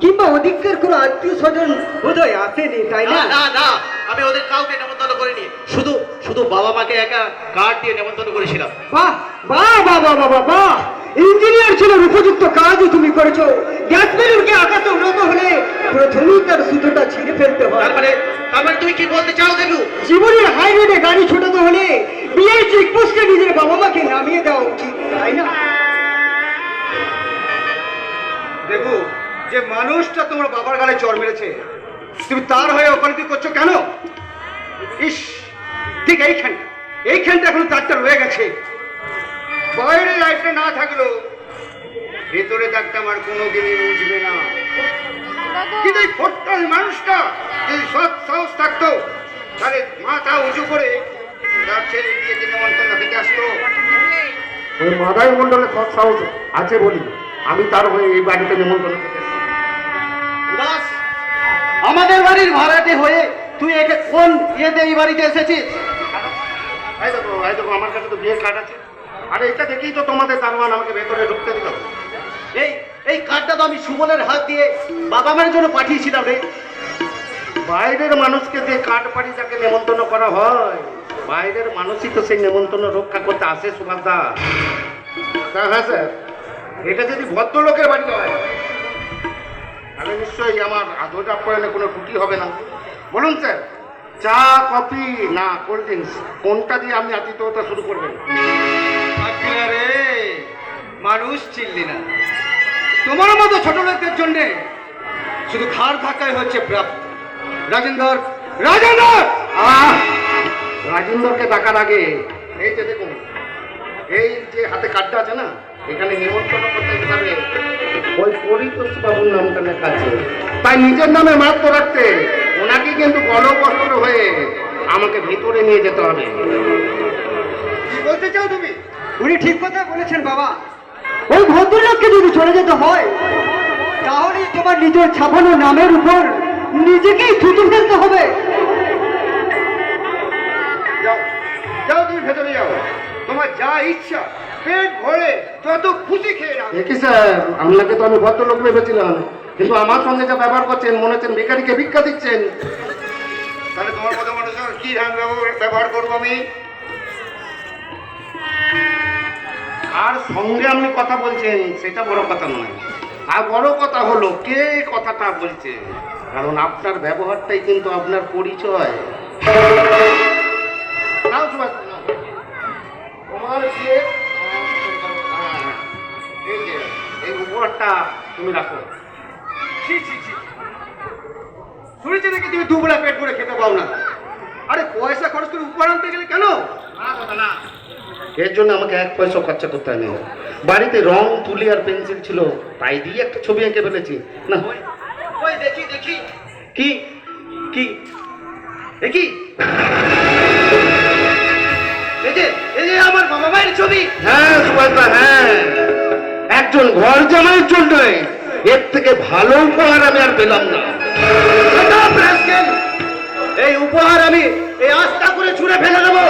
কিংবা ওদিককার কোনো আত্মীয় স্বজন বোধহয় আসেনি তাই না? না না আমি ওদের কাউকে নেমন্তন্ন করিনি। শুধু শুধু বাবা মাকে একা কার্ড দিয়ে নেমন্তন্ন করেছিলাম। বাহ বাহ বাহ বাহ বাহ বাহ ইঞ্জিনিয়ার ছিল উপযুক্ত কাজও তুমি করেছ। গ্যাস বেলুনকে আকাশে উন্নত হলে প্রথমেই তার সুতোটা ছিঁড়ে ফেলতে হয়। তার মানে তার মানে তুমি কি বলতে চাও দেবু? জীবনের হাইওয়েতে গাড়ি ছোটাতে হলে বিয়ের চেকপোস্টে নিজের বাবা মাকে নামিয়ে দেওয়া উচিত তাই না? দেখো যে মানুষটা তোমার বাবার গালে চর মেরেছে, তুমি তার হয়ে ওকালতি করছ কেন? ইস, ঠিক এইখানটা এইখানটা এখন দাগটা রয়ে গেছে। বাইরে লাইফটা না থাকল ভেতরে দাগটা আমার কোনোদিনই বুঝবে না। কিন্তু এই ফোরটাল মানুষটা যদি সৎ সাহস থাকতো, তাহলে মাথা উঁচু করে তার ছেলে দিয়ে যে নেমন্তন্ন খেতে আসতো। ওই মাদাই মন্ডলের সৎ সাহস আছে বলি, আমি তার হয়ে এই বাড়িতে নিমন্ত্রণ আমাদের বাড়ির ভাড়াটে হয়ে তুই একে কোন ইয়েতে এই বাড়িতে এসেছিস? এই দেখো আমার কাছে তো বিয়ের কার্ড আছে। আরে, এটা দেখেই তো তোমাদের দারোয়ান আমাকে ভেতরে ঢুকতে দিল। এই এই কার্ডটা তো আমি সুমনের হাত দিয়ে বাবা মার জন্য পাঠিয়েছিলাম রে। বাইরের মানুষকে যে কার্ড পাড়ি যাকে নেমন্তন্ন করা হয়, বাইরের মানুষই তো সেই নেমন্তন্ন রক্ষা করতে আসে সুভাষ দা তা হ্যাঁ স্যার। এটা যদি ভদ্রলোকের বাড়ি হয় তাহলে নিশ্চয়ই আমার আদর আপ্যায়নে কোনো ত্রুটি হবে না। বলুন স্যার চা কফি না কোল্ড ড্রিঙ্কস কোনটা দিয়ে আপনি আতিথ্যতা শুরু করবেন? রে মানুষ চিনলি না। তোমার মতো ছোট লোকদের জন্য শুধু খার ধাক্কাই হচ্ছে প্রাপ্ত। রাজেন্দর রাজেন্দর! রাজেন্দরকে ডাকার আগে এই যে দেখুন এই যে হাতে কার্ডটা আছে না এখানে নিমন্ত্রণ করতে হিসাবে ওই পরিতোষ বাবুর নামটা তাই নিজের নামে মাত্র রাখতে ওনাকে কিন্তু গণবস্ত্র হয়ে আমাকে ভিতরে নিয়ে যেতে হবে। কি বলতে চাও তুমি? উনি ঠিক কথা বলেছেন বাবা। ওই ভদ্রলোককে যদি চলে যেতে হয় তাহলে তোমার নিজের ছাপানো নামের উপর নিজেকেই থুতু ফেলতে হবে। যাও যাও তুমি ভেতরে যাও। তোমার যা ইচ্ছা পেট ভরে যত খুশি খেয়ে নাও দেখি স্যার আপনাকে তো আমি ভদ্রলোক ভেবেছিলাম। কিন্তু আমার সঙ্গে যা ব্যবহার করছেন মনে হচ্ছেন ভিখারিকে ভিক্ষা দিচ্ছেন। তাহলে তোমার মতো মানুষের কি ধান ব্যবহার- করব আমি? আর সঙ্গে আপনি কথা বলছেন সেটা বড় কথা নয়। আর বড় কথা হলো কে কথাটা বলছে? কারণ আপনার ব্যবহারটাই কিন্তু আপনার পরিচয়। নাও এই যে এই উপহারটা তুমি রাখো। ছি ছি ছি। শুনেছি নাকি তুমি দুবেলা পেট করে খেতে পাও না? আরে পয়সা খরচ করে উপহার আনতে গেলে কেন? এর জন্য আমাকে এক পয়সা খরচা করতে হয়নি বাড়িতে রং তুলি আর পেন্সিল ছিল তাই দিয়ে একটা ছবি এঁকে ফেলেছি। না। ওই দেখি দেখি। কি? কি? দেখি। এই এই যে আমার বাবা মায়ের ছবি। হ্যাঁ সুভাষদা হ্যাঁ। একজন ঘর জামাইয়ের জন্য। এর থেকে ভালো উপহার আমি আর পেলাম না! এই উপহার আমি এই আস্থা করে ছুঁড়ে ফেলে দেবো।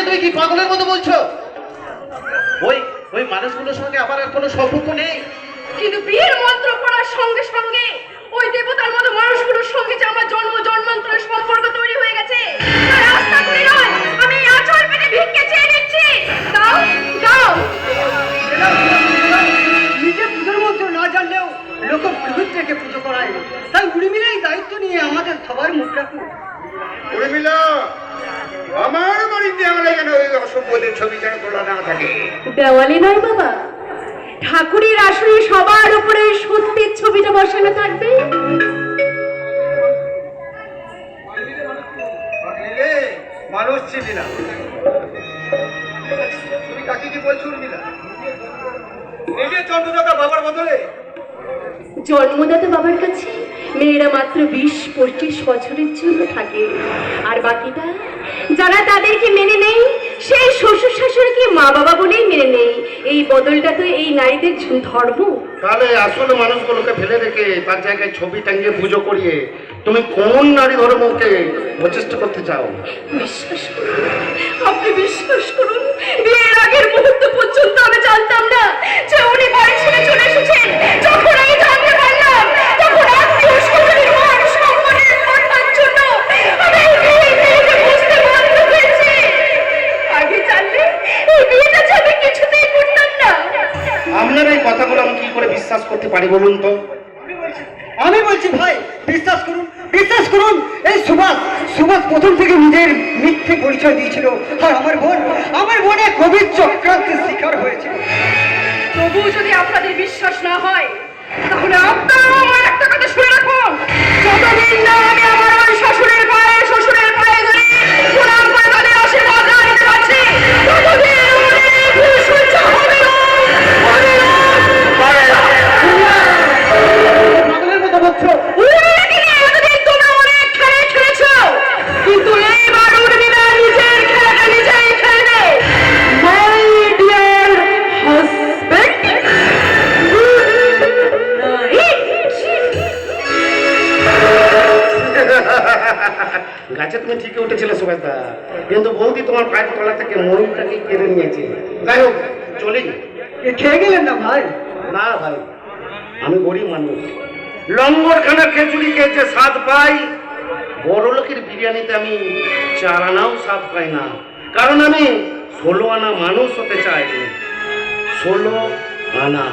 তুমি কি পাগলের মতো বলছো? ওই ওই মানুষগুলোর সঙ্গে আবার আর কোনো সম্পর্ক নেই। কিন্তু বিয়ের মন্ত্র পড়ার সঙ্গে সঙ্গে ওই দেবতার মতো মানুষগুলোর সঙ্গে যে আমার জন্ম জন্মান্তরের সম্পর্ক তৈরি হয়ে গেছে তাই আস্থা করে নয় আমি আচল পেটে ভিক্ষে চেয়ে নিচ্ছি। দাও দাও। নিজে পুজোর মন্ত্র না জানলেও লোক থেকে পুজো করায়। তাই উড়িমিলে এই দায়িত্ব নিয়ে আমাদের সবার মুখ রাখুন উর্মিলা আমার বাড়িতে আমরা যেন ওই অসভ্যদের ছবি যেন তোলা না থাকে। দেওয়ালি নয় বাবা ঠাকুরের সবার উপরে সত্যের ছবিটা বসানো থাকবে। মানুষ চিনি না তুমি কাকে কি বলছো উর্মিলা নিজের জন্মদাতা বাবার বদলে। জন্মদাতা বাবার কাছে মেয়েরা মাত্র বিশ পঁচিশ বছরের জন্য থাকে। আর বাকিটা? যারা তাদেরকে মেনে নেই সেই শ্বশুর শাশুড়িকে মা বাবা বলেই মেনে নেই এই বদলটা তো এই নারীদের ধর্ম। তাহলে আসলে মানুষগুলোকে ফেলে রেখে তার জায়গায় ছবি টাঙিয়ে পুজো করিয়ে তুমি কোন নারী ধর্মকে প্রচেষ্টা করতে চাও? বিশ্বাস করুন আপনি বিশ্বাস করুন বিয়ের আগের মুহূর্ত পর্যন্ত আমি জানতাম না যে উনি বাড়ি ছেড়ে চলে এসেছেন। যখন বলুন তো। আমি বলছি ভাই বিশ্বাস করুন বিশ্বাস করুন এই সুভাষ সুভাষ প্রথম থেকে নিজের মিথ্যে পরিচয় দিয়েছিল। আর আমার বোন আমার বোনে গভীর চক্রান্তের শিকার হয়েছে। তবুও যদি আপনাদের বিশ্বাস না হয় তাহলে আপনারাও আমার একটা কথা শুনে রাখুন। যতদিন না আমি তুমি ঠিকই উঠেছিলে সুবেদা কিন্তু বৌদি তোমার পায়ের তলা থেকে ময়ূরটাকে কেড়ে নিয়েছে। যাই হোক চলি। খেয়ে গেলেন না ভাই? না ভাই আমি গরিব মানুষ। লঙ্গরখানা খিচুড়ি খেয়েছে স্বাদ পাই। বড় লোকের বিরিয়ানিতে আমি চার আনাও স্বাদ পাই না। কারণ আমি ষোলো আনা মানুষ হতে চাই। ষোলো আনা।